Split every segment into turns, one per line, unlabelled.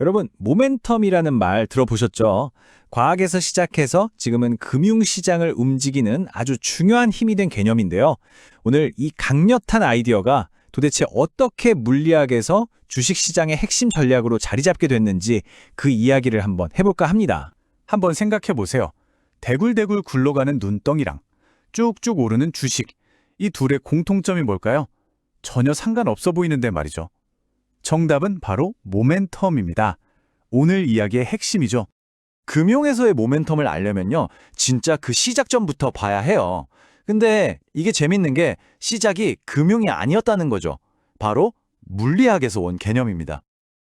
여러분, 모멘텀이라는 말 들어보셨죠? 과학에서 시작해서 지금은 금융시장을 움직이는 아주 중요한 힘이 된 개념인데요. 오늘 이 강력한 아이디어가 도대체 어떻게 물리학에서 주식시장의 핵심 전략으로 자리 잡게 됐는지 그 이야기를 한번 해볼까 합니다.
한번 생각해 보세요. 대굴대굴 굴러가는 눈덩이랑 쭉쭉 오르는 주식. 이 둘의 공통점이 뭘까요? 전혀 상관없어 보이는데 말이죠. 정답은 바로 모멘텀입니다. 오늘 이야기의 핵심이죠.
금융에서의 모멘텀을 알려면요. 진짜 그 시작점부터 봐야 해요. 근데 이게 재밌는 게 시작이 금융이 아니었다는 거죠. 바로 물리학에서 온 개념입니다.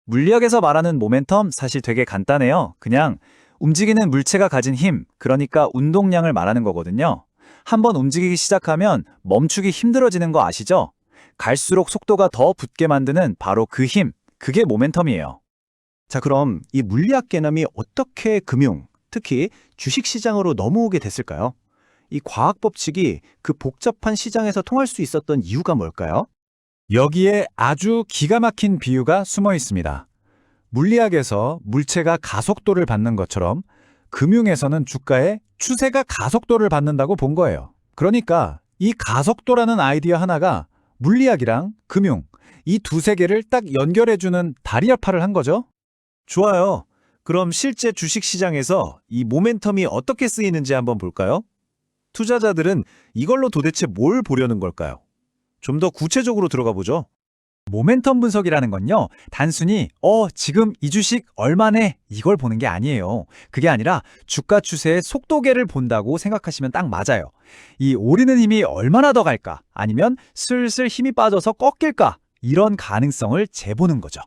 물리학에서 말하는 모멘텀 사실 되게 간단해요. 그냥 움직이는 물체가 가진 힘, 그러니까 운동량을 말하는 거거든요. 한번 움직이기 시작하면 멈추기 힘들어지는 거 아시죠? 갈수록 속도가 더 붙게 만드는 바로 그 힘, 그게 모멘텀이에요.
자, 그럼 이 물리학 개념이 어떻게 금융, 특히 주식 시장으로 넘어오게 됐을까요? 이 과학 법칙이 그 복잡한 시장에서 통할 수 있었던 이유가 뭘까요?
여기에 아주 기가 막힌 비유가 숨어 있습니다. 물리학에서 물체가 가속도를 받는 것처럼 금융에서는 주가의 추세가 가속도를 받는다고 본 거예요. 그러니까 이 가속도라는 아이디어 하나가 물리학이랑 금융, 이 두 세계를 딱 연결해주는 다리 역할을 한 거죠.
좋아요. 그럼 실제 주식시장에서 이 모멘텀이 어떻게 쓰이는지 한번 볼까요? 투자자들은 이걸로 도대체 뭘 보려는 걸까요? 좀 더 구체적으로 들어가 보죠.
모멘텀 분석이라는 건요, 단순히, 어, 지금 이 주식 얼마네, 이걸 보는 게 아니에요. 그게 아니라 주가 추세의 속도계를 본다고 생각하시면 딱 맞아요. 이 오르는 힘이 얼마나 더 갈까, 아니면 슬슬 힘이 빠져서 꺾일까, 이런 가능성을 재보는 거죠.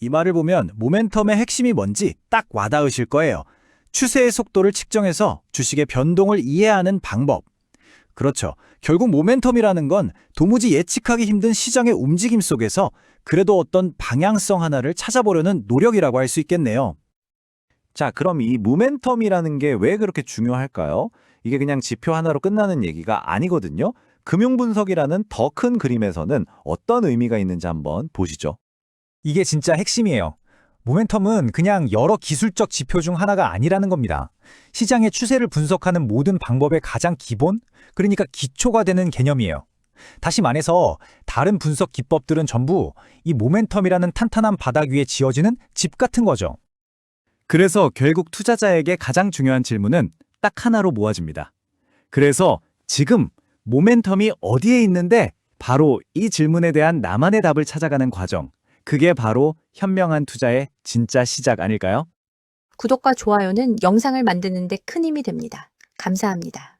이 말을 보면 모멘텀의 핵심이 뭔지 딱 와닿으실 거예요. 추세의 속도를 측정해서 주식의 변동을 이해하는 방법. 그렇죠. 결국 모멘텀이라는 건 도무지 예측하기 힘든 시장의 움직임 속에서 그래도 어떤 방향성 하나를 찾아보려는 노력이라고 할 수 있겠네요. 자, 그럼 이 모멘텀이라는 게 왜 그렇게 중요할까요? 이게 그냥 지표 하나로 끝나는 얘기가 아니거든요. 금융 분석이라는 더 큰 그림에서는 어떤 의미가 있는지 한번 보시죠.
이게 진짜 핵심이에요. 모멘텀은 그냥 여러 기술적 지표 중 하나가 아니라는 겁니다. 시장의 추세를 분석하는 모든 방법의 가장 기본, 그러니까 기초가 되는 개념이에요. 다시 말해서 다른 분석 기법들은 전부 이 모멘텀이라는 탄탄한 바닥 위에 지어지는 집 같은 거죠.
그래서 결국 투자자에게 가장 중요한 질문은 딱 하나로 모아집니다. 그래서 지금 모멘텀이 어디에 있는데 바로 이 질문에 대한 나만의 답을 찾아가는 과정. 그게 바로 현명한 투자의 진짜 시작 아닐까요?
구독과 좋아요는 영상을 만드는 데 큰 힘이 됩니다. 감사합니다.